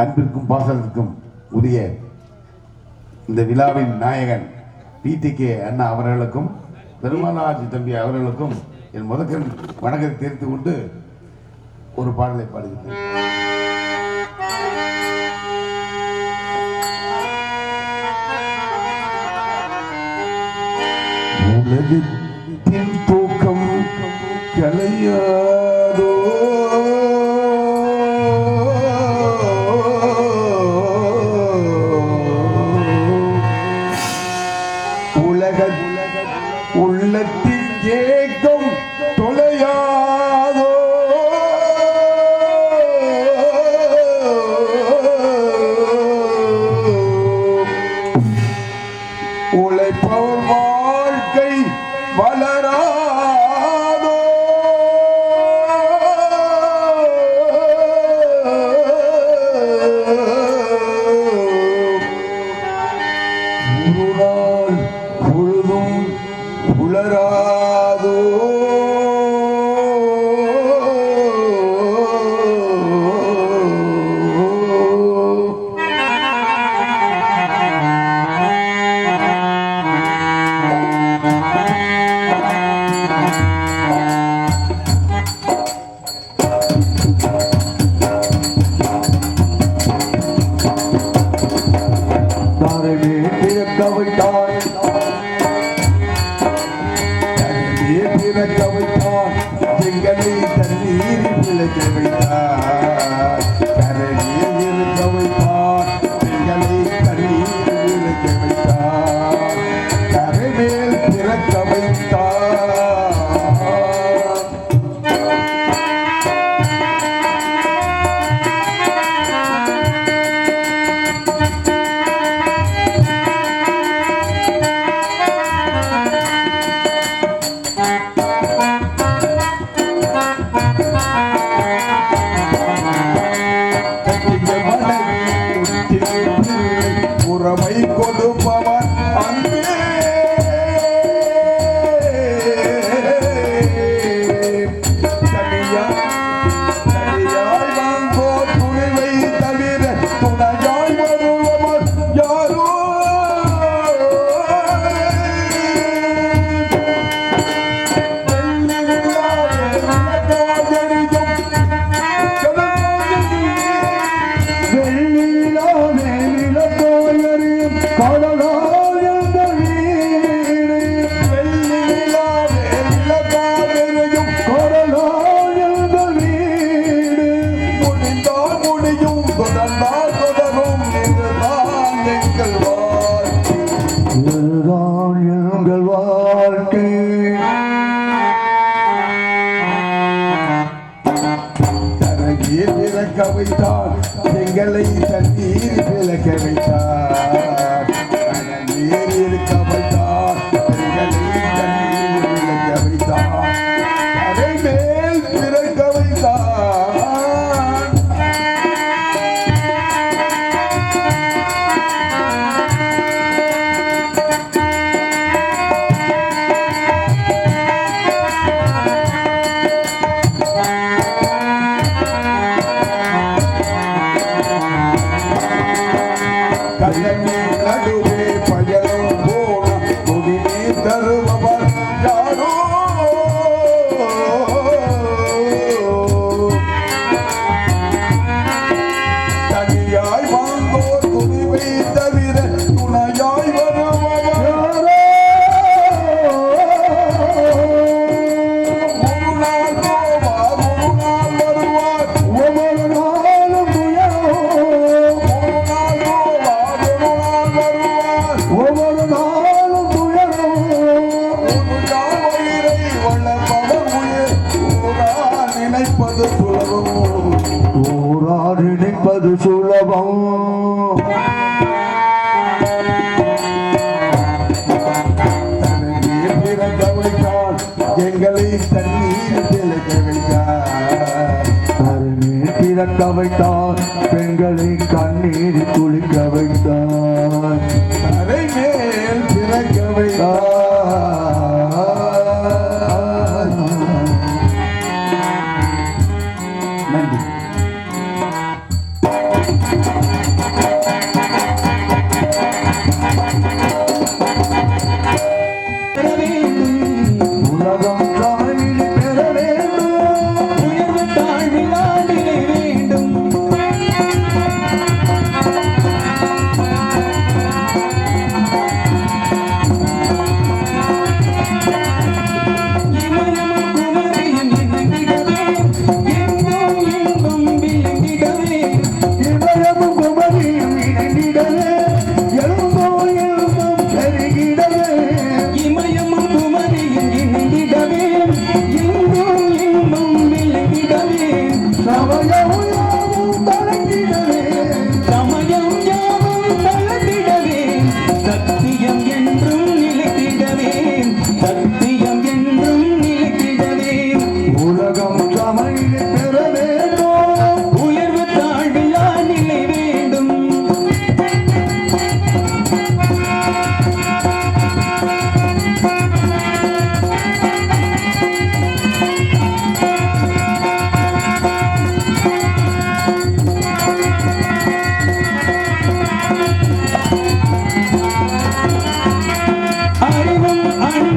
அன்பிற்கும் பாசத்திற்கும் உரிய இந்த விழாவின் நாயகன் பிடிகே அண்ணா அவர்களுக்கும் பெருமாளாஜி தம்பி அவர்களுக்கும் என் முதற்கண் வணக்கத்தை தெரிந்து கொண்டு ஒரு பாடலை பாடுகிறேன். உலகத்தின் தூக்கம் கலையா உள்ளத்தில் ஏ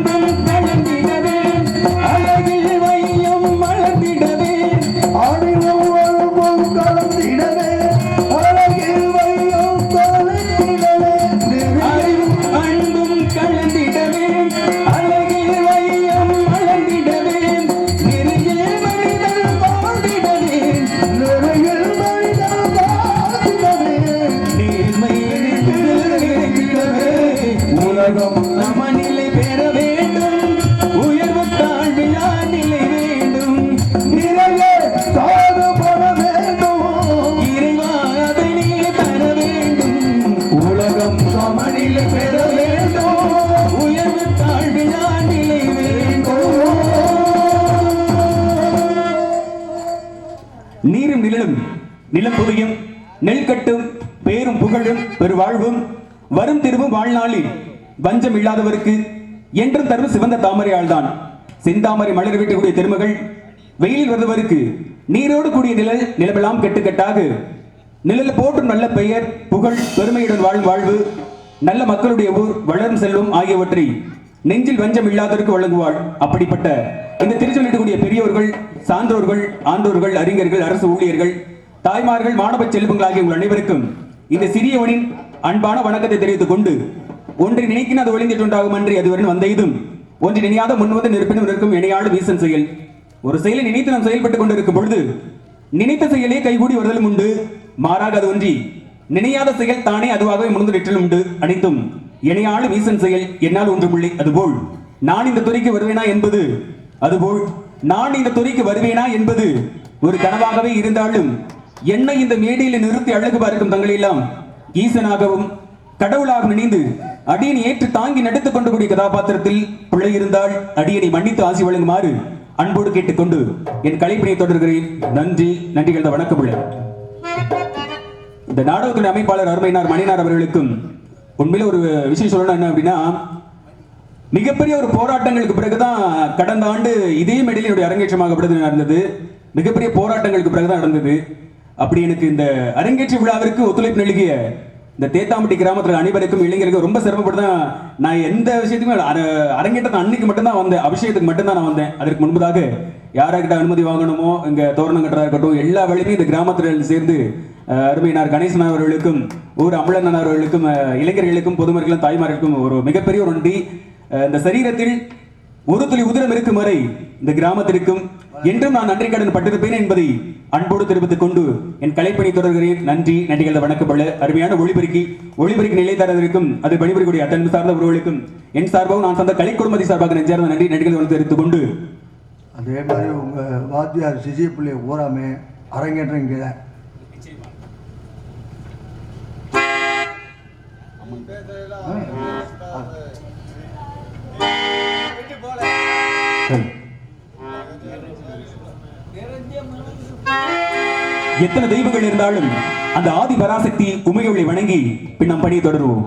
அன்பும் கலந்திடவே நிலம் நெல்கட்டும் நெல் கட்டும் பேரும் புகழும் பெருவாழ்வும் வரும் திரும்பும் வாழ்நாளில் வஞ்சம் இல்லாதவருக்கு என்றும் தரும் சிவந்த தாமரை ஆள்தான் செந்தாமரை மலர் வீட்டக்கூடிய திருமகள் வெயிலில் வருவருக்கு நீரோடு கூடிய நிழல் நிலவெல்லாம் கெட்டுக்கட்டாக. நிழல் போற்றும் நல்ல பெயர் புகழ் பெருமையுடன் வாழும் வாழ்வு நல்ல மக்களுடைய ஊர் வளரும் செல்வம் ஆகியவற்றை நெஞ்சில் வஞ்சம் இல்லாதவருக்கு வழங்குவாள். அப்படிப்பட்ட இந்த திருச்சொல்லிடக்கூடிய பெரியோர்கள் சான்றோர்கள் ஆண்டோர்கள் அறிஞர்கள் அரசு ஊழியர்கள் தாய்மார்கள் மாணவ செல்வங்களாகிய உங்கள் அனைவருக்கும் இந்த சிறியவனின் அன்பான வணக்கத்தை தெரிவித்துக் கொண்டு ஒன்றை நினைக்கின அது ஒளிந்திட்டுண்டாகும் அன்றி அதுவரை வந்த இதும் ஒன்று நினையாத முன்வந்து நிற்பினும் நிற்கும் இணையாடு வீசன் செயல். ஒரு செயலை நினைத்து நாம் செயல்பட்டுக் கொண்டிருக்கும் பொழுது நினைத்த செயலே கைகூடி வருதலும் உண்டு மாறாக அது ஒன்றி நினையாத செயல் தானே அதுவாகவே முழுந்து நிற்றலும் உண்டு அனைத்தும் இணையாளு வீசன் செயல் என்னால் ஒன்றுமில்லை அதுபோல் நான் இந்த துறைக்கு வருவேனா என்பது அதுபோல் நான் இந்த துறைக்கு வருவேனா என்பது ஒரு கனவாகவே இருந்தாலும் என்னை இந்த மேடையில் நிறுத்தி அழகு பார்க்கும் தங்களெல்லாம் ஈசனாகவும் கடவுளாக நினைந்து அடியனை ஏற்று தாங்கி நடித்துக் கொண்டு கூடிய கதாபாத்திரத்தில் பிழை இருந்தால் அடியனை மன்னித்து ஆசி வழங்குமாறு அன்போடு கேட்டுக்கொண்டு என் கலைப்பினை தொடர்கிறேன். நன்றி நன்றிகள் வணக்கம் உள்ள இந்த நாடகத்தின் அமைப்பாளர் அருமையினார் மணினார் அவர்களுக்கும் உண்மையில ஒரு விஷயம் சொல்லணும் என்ன அப்படின்னா மிகப்பெரிய ஒரு போராட்டங்களுக்கு பிறகுதான் கடந்த ஆண்டு இதே மெடலினுடைய என்னுடைய அரங்கேற்றமாகப்படுது நடந்தது. மிகப்பெரிய போராட்டங்களுக்கு பிறகுதான் நடந்தது. அப்படி எனக்கு இந்த அரங்கேற்ற விழாவிற்கு ஒத்துழைப்பு நல்கிய இந்த தேத்தாம்பட்டி கிராமத்தில் அனைவருக்கும் இளைஞருக்கும் ரொம்ப சிரமப்பட்டு தான் நான் எந்த விஷயத்துக்கும் அரங்கேற்றத்தை அன்னைக்கு மட்டும்தான் வந்தேன் அபிஷேகத்துக்கு மட்டும்தான் நான் வந்தேன். அதற்கு முன்பதாக யாராக்கிட்ட அனுமதி வாங்கணுமோ இங்க தோரணம் கட்டுறதா இருக்கட்டும் எல்லா வேலையுமே இந்த கிராமத்தில் சேர்ந்து அருமையினார் கணேசன் அவர்களுக்கும் ஊர் அமலன் அவர்களுக்கும் இளைஞர்களுக்கும் பொதுமக்களும் தாய்மார்களுக்கும் ஒரு மிகப்பெரிய ஒரு நன்றி. இந்த சரீரத்தில் ஒரு துளி உதிரம் இருக்கும் வரை இந்த கிராமத்திற்கும் என்றும் நான் நன்றி கடன் பட்டிருப்பேன் என்பதை அன்போடு தெரிவித்துக் கொண்டு என் கலைப்பணி தொடர்கிறேன். நன்றி நன்றிகள் வணக்கப்பட அருமையான ஒளிபெருக்கி ஒளிபெருக்கி நிலை தரதற்கும் அது பணிபுரியக்கூடிய அத்தன் சார்ந்த உறவுகளுக்கும் என் சார்பாகவும் நான் சார்ந்த கலை குடும்பத்தை சார்பாக நெஞ்சார்ந்த நன்றி நன்றிகள் தெரிவித்துக் கொண்டு. அதே மாதிரி உங்க வாத்தியார் சிசி பிள்ளை பூராமே அரங்கேற்றம் இங்கே. சரி. எத்தனை தெய்வங்கள் இருந்தாலும் அந்த ஆதி பராசக்தி உமையொளி வணங்கி பின் நம் பணியை தொடருவோம்.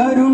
करुण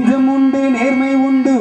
நெஞ்சம் உண்டு நேர்மை உண்டு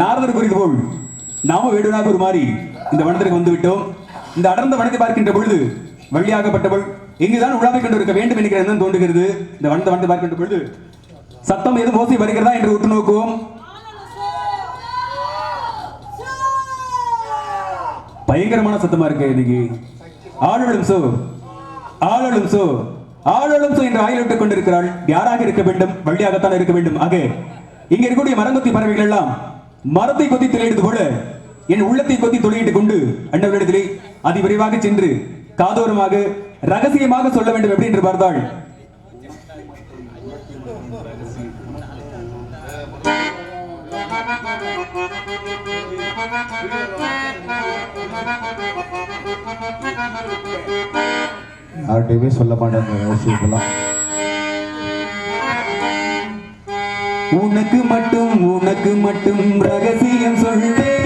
நாரதர் குறித்து போல் நாம வேடுவனாக ஒரு மாறி இந்த வனத்திற்கு வந்து விட்டோம். இந்த அடர்ந்த வனத்தை பார்க்கின்ற பொழுது வள்ளியாகப்பட்டவள் இங்குதான் உலாவிக் கொண்டு இருக்க வேண்டும் என்கிற எண்ணம் தோன்றுகிறது. இந்த வனத்தை வனத்தை பார்க்கின்ற பொழுது சத்தம் எதுவும் ஓசை வருகிறதா என்று உற்று நோக்குவோம். பயங்கரமான சத்தமா இருக்கு இன்னைக்கு. ஆளும் சோ. ஆளும் சோ. ஆளும் சோ என்று ஆயிலிட்டுக் கொண்டிருக்கிறாள். யாராக இருக்க வேண்டும்? வள்ளியாகத்தான் இருக்க வேண்டும். ஆக இங்க இருக்கக்கூடிய மரங்கொத்தி பறவைகள் எல்லாம் மரத்தை கொத்தி துளையிடுவது போல என் உள்ளத்தை கொத்தி துளையிட்டுக் கொண்டு அண்டவரிடத்திலே அதிவிரைவாக சென்று காதோரமாக ரகசியமாக சொல்ல வேண்டும். எப்படி என்று பார்த்தாள் யார்கிட்டயுமே சொல்ல மாட்டேன் இந்த உனக்கு மட்டும் உனக்கு மட்டும் ரகசியம் சொல்வேன்